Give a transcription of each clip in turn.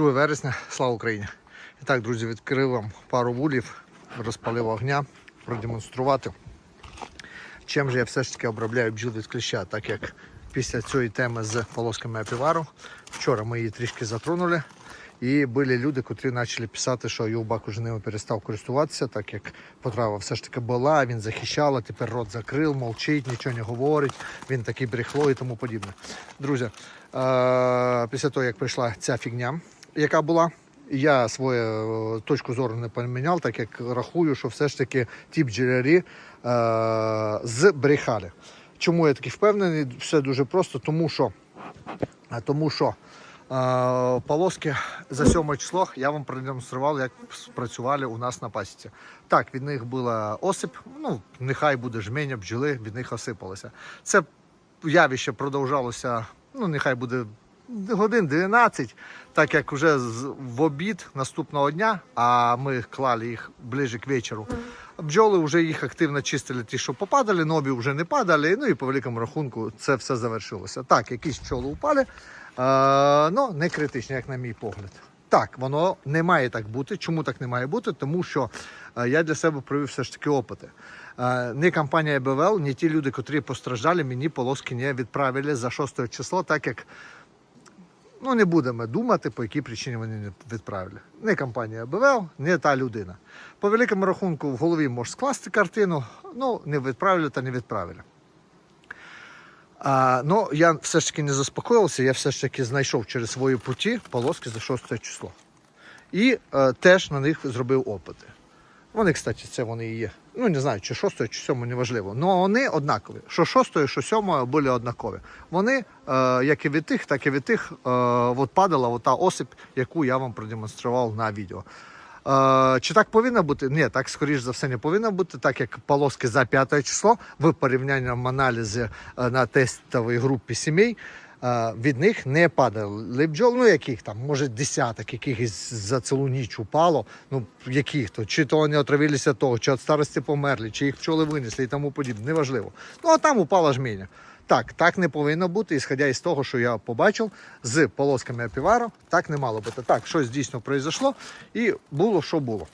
Друзі, вітаю! 2 вересня, слава Україні! І так, друзі, відкрив вам пару вулів, розпалив огня, продемонструвати. Чим же я все ж таки обробляю бджіл від кліща, так як після цієї теми з полосками апівару, вчора ми її трішки затронули. І були люди, котрі почали писати, що Юбак уже ними перестав користуватися, так як потрава все ж таки була, він захищала, тепер рот закрив, мовчить, нічого не говорить, він такий брехло і тому подібне. Друзі, е- після того, як прийшла ця фігня, яка була, я свою е, точку зору не поміняв, так як рахую, що все ж таки ті бджолярі е- збрехали. Чому я такий впевнений? Все дуже просто, тому що, а тому що е, полоски за 7 число я вам продемонстрував, як спрацювали у нас на пасіці. Так, від них була осип, ну нехай буде жменя бджоли, від них осипалося. Це явище продовжалося, ну нехай буде годин 12, так як вже в обід наступного дня, а ми клали їх ближе к вечору. Бджоли вже їх активно чистили, ті, що попадали, нові вже не падали. Ну і по великому рахунку це все завершилося. Так, якісь пчоли упали, але не критично, як на мій погляд. Так, воно не має так бути. Чому так не має бути? Тому що е, я для себе провів все ж таки опити. Е, Не компанія БВЛ, ні ті люди, котрі постраждали, мені полоски не відправили за 6 число, так як ну не будемо думати, по якій причині вони не відправили. Не компанія БВЛ, не та людина. По великому рахунку в голові можеш скласти картину, ну не відправили та не відправили. А, ну, я все ж таки не заспокоївся, я все ж таки знайшов через свої путі полоски за 6 число. І е, теж на них зробив опити. Вони, кстати, це вони і є. Ну, не знаю, чи 6 чи 7, неважливо. Ну вони однакові. Що 6, що 7 були однакові. Вони, е, як і від тих, так і від тих, е, от падала ота осип, яку я вам продемонстрував на відео. Е, чи так повинно бути? Ні, так скоріш за все не повинно бути, так як полоски за 5 число в порівнянням аналізі е, на тестовій групі сімей. Від них не падали бджол, ну яких там, може, десяток, яких із- за цілу ніч упало. Ну яких то, чи то вони отравилися того, чи від старості померли, чи їх пчоли винесли і тому подібне, неважливо. Ну а там упала жменя. Так, так не повинно бути, ісходя із того, що я побачив з полосками апівару, так не мало бути. Так, щось дійсно произошло, і було, що було.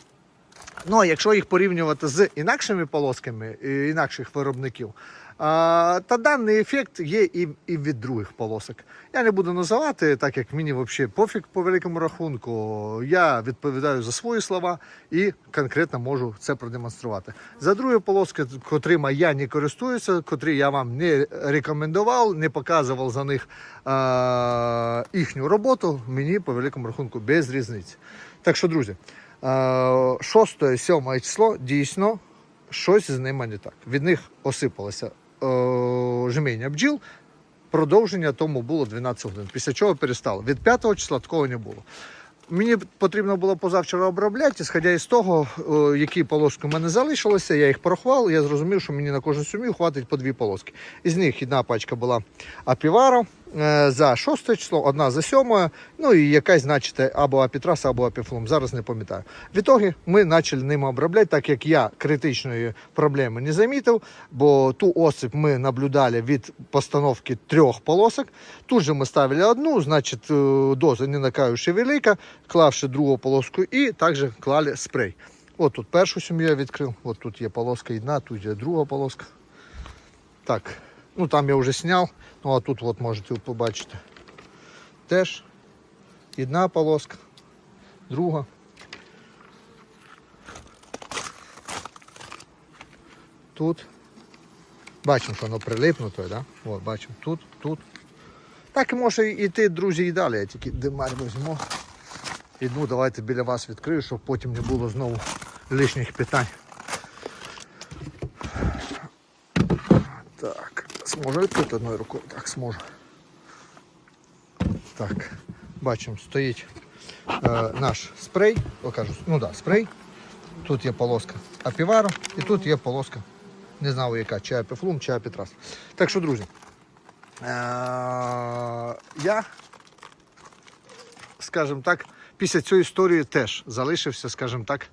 Ну, якщо їх порівнювати з інакшими полосками е, інакших виробників, та даний ефект є і, від других полосок. Я не буду називати, так як мені взагалі пофіг по великому рахунку. Я відповідаю за свої слова і конкретно можу це продемонструвати. За другі полоски, котрими я не користуюся, котрі я вам не рекомендував, не показував за них а, їхню роботу, мені по великому рахунку без різниці. Так що, друзі. 6-7 число дійсно щось з ними не так. Від них осипалося е, жменя бджіл. Продовження тому було 12 годин. Після чого перестало. Від 5 числа такого не було. Мені потрібно було позавчора обробляти, ісходя із того, е, які полоски в мене залишилися, я їх порахував, я зрозумів, що мені на кожну сім'ю хватить по дві полоски. Із них одна пачка була апіваро е, за 6 число, одна за 7, ну і якась, значить, або апітрас, або апіфлум. Зараз не пам'ятаю. Відтоді ми почали ними обробляти, так як я критичної проблеми не замітив, бо ту осип ми наблюдали від постановки трьох полосок. Тут же ми ставили одну, значить, е, доза не накаючи велика, клавши другу полоску і також клали спрей. От тут першу сім'ю я відкрив, от тут є полоска одна, тут є друга полоска. Так, ну там я вже зняв, ну а тут от можете побачити. Теж одна полоска, друга. Тут. Бачимо, що воно прилипнуто, да? От, бачимо, тут, тут. Так може йти, друзі, і далі. Я тільки димар візьму. Іду, давайте біля вас відкрию, щоб потім не було знову лишніх питань. Так, зможу відкрити одною рукою? Так, зможу. Так, бачимо, стоїть е, наш спрей, покажу, ну да, спрей. Тут є полоска апівару і тут є полоска, не знаю яка, чи апіфлум, чи апітрас. Так що, друзі, е, я, скажімо так, після цієї історії теж залишився, скажімо так,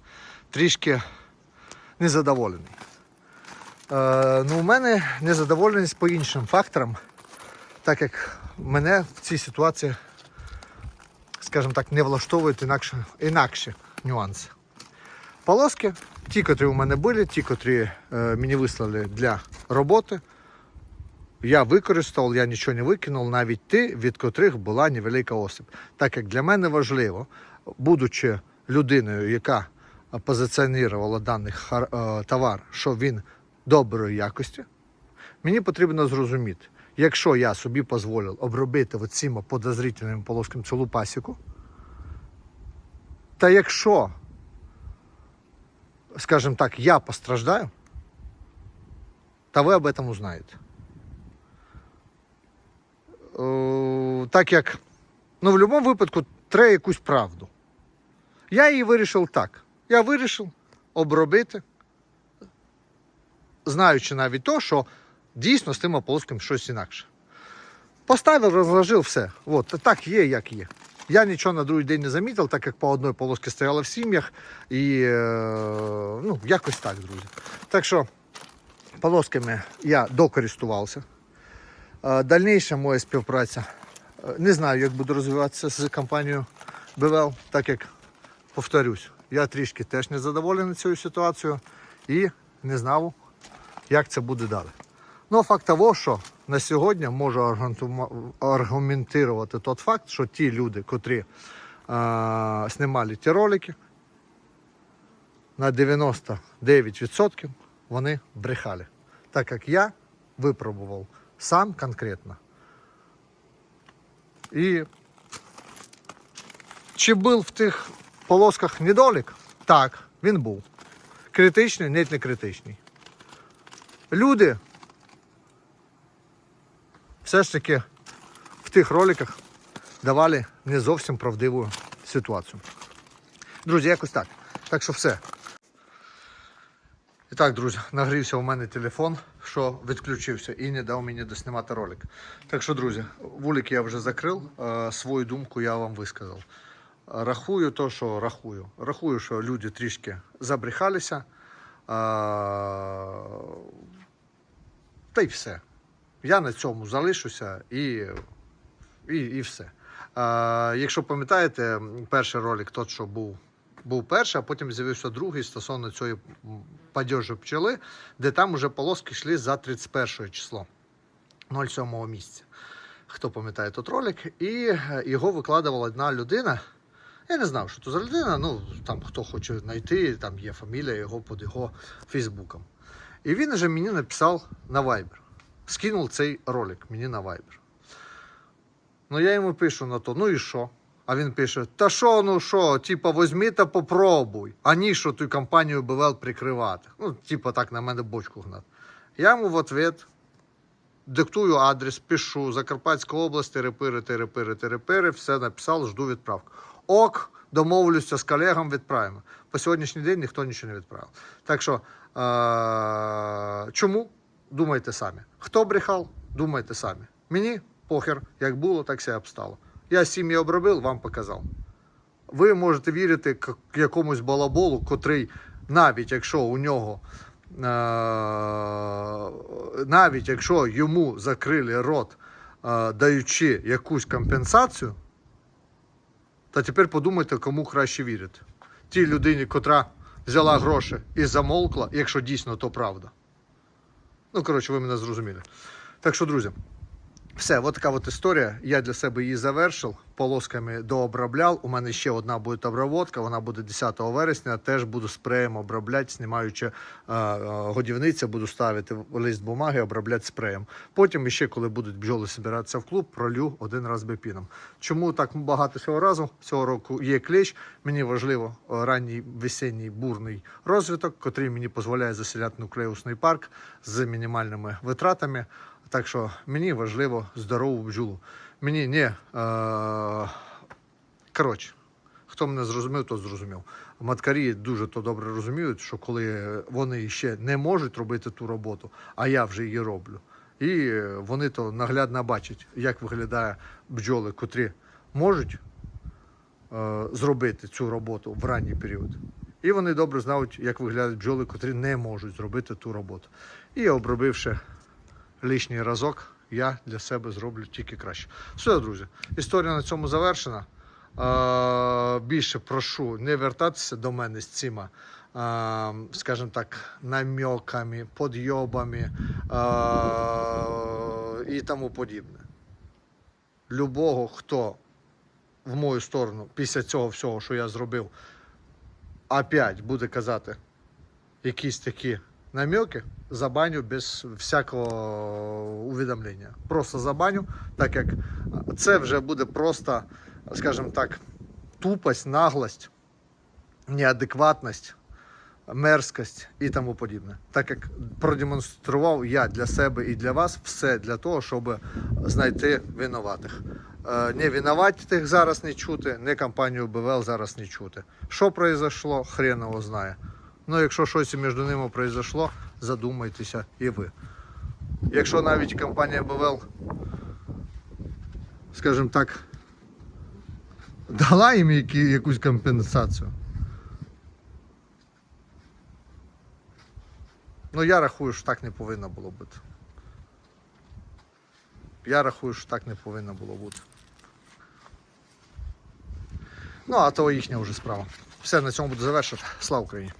трішки незадоволений. Е, ну, у мене незадоволеність по іншим факторам, так як мене в цій ситуації скажімо так, не влаштовують інакше, інакші нюанси. Полоски, ті, котрі у мене були, ті, котрі е, мені вислали для роботи. Я використав, я нічого не викинув, навіть ті, від котрих була невелика осип. Так як для мене важливо, будучи людиною, яка позиціонувала даний е, товар, що він доброї якості, мені потрібно зрозуміти, якщо я собі дозволив обробити цими подозрительними полосками цілу пасіку, та якщо, скажімо так, я постраждаю, то ви об этом узнаєте. Е, так як, ну, в будь-якому випадку треба якусь правду. Я її вирішив так. Я вирішив обробити, знаючи навіть то, що дійсно з тим ополоском щось інакше. Поставив, розложив все. От, так є, як є. Я нічого на другий день не замітив, так як по одній полоски стояла в сім'ях. І е, ну, якось так, друзі. Так що полосками я докористувався. Е, Дальніша моя співпраця. е, Не знаю, як буду розвиватися з компанією БВЛ, так як повторюсь, я трішки теж не задоволений цією ситуацією і не знав, як це буде далі. Ну, факт того, що на сьогодні можу аргументувати той факт, що ті люди, котрі е, знімали ті ролики, на 99% вони брехали. Так як я випробував сам конкретно. І чи був в тих полосках недолік? Так, він був. Критичний, навіть не критичний. Люди все ж таки в тих роликах давали не зовсім правдиву ситуацію. Друзі, якось так. Так що все. І так, друзі, нагрівся у мене телефон, що відключився і не дав мені доснімати ролик. Так що, друзі, вулик я вже закрив, е, свою думку я вам висказав. Рахую то, що рахую. Рахую, що люди трішки забрехалися. Та й все. Я на цьому залишуся і, і, і все. А, якщо пам'ятаєте, перший ролик, тот, що був, був перший, а потім з'явився другий стосовно цієї падежі пчели, де там уже полоски йшли за 31 число 07 місяця. Хто пам'ятає тот ролик, і е, його викладувала одна людина. Я не знав, що це за людина. Ну там хто хоче знайти, там є фамілія його під його Фейсбуком. І він вже мені написав на Viber. Скинув цей ролик мені на Viber. Ну я йому пишу на то, ну і що? А він пише: Та що, ну що, типа, возьми та попробуй, а ні, що ту компанію БВЛ прикривати. Ну, типа так на мене бочку гнати. Я йому в ответ диктую адрес, пишу Закарпатська область, репири, терепири, терепири, все написав, жду відправку. Ок, домовлюся з колегом, відправимо. По сьогоднішній день ніхто нічого не відправив. Так що, е- чому? Думайте самі. Хто брехав, думайте самі. Мені похер, як було, так все обстало. Я сім'ї обробив, вам показав. Ви можете вірити якомусь балаболу, котрий, навіть якщо у нього, е- навіть якщо йому закрили рот, е- даючи якусь компенсацію, та тепер подумайте, кому краще вірити. Тій людині, котра взяла гроші і замовкла, якщо дійсно то правда. Ну, коротше, ви мене зрозуміли. Так що, друзі, все, от така от історія. Я для себе її завершив, полосками дообробляв. У мене ще одна буде обработка, вона буде 10 вересня. Теж буду спреєм обробляти, знімаючи е, е, годівниця, буду ставити лист бумаги, обробляти спреєм. Потім ще, коли будуть бджоли збиратися в клуб, пролю один раз біпіном. Чому так багато цього разу? Цього року є клещ. Мені важливо е, ранній весенній бурний розвиток, котрий мені дозволяє заселяти нуклеусний парк з мінімальними витратами. Так що мені важливо здорову бджолу. Мені не. Е, коротше, хто мене зрозумів, то зрозумів. Маткарі дуже то добре розуміють, що коли вони ще не можуть робити ту роботу, а я вже її роблю. І вони то наглядно бачать, як виглядає бджоли, котрі можуть е, зробити цю роботу в ранній період. І вони добре знають, як виглядають бджоли, котрі не можуть зробити ту роботу. І обробивши лишній разок, я для себе зроблю тільки краще. Все, друзі, історія на цьому завершена. більше прошу не вертатися до мене з цими, скажімо так, намеками, подйобами і тому подібне. Любого, хто в мою сторону після цього всього, що я зробив, опять буде казати якісь такі намеки, забаню без всякого увідомлення. Просто забаню, так як це вже буде просто, скажімо так, тупость, наглость, неадекватність, мерзкость і тому подібне. Так як продемонстрував я для себе і для вас все для того, щоб знайти винуватих. Е, Не винуватих зараз не чути, не компанію БВЛ зараз не чути. Що произошло, хрен його знає. Ну, якщо щось між ними произошло, задумайтеся і ви. Якщо навіть компанія БВЛ, скажімо так, дала їм якусь компенсацію. Ну, я рахую, що так не повинно було бути. Я рахую, що так не повинно було бути. Ну, а то їхня вже справа. Все, на цьому буду завершувати. Слава Україні!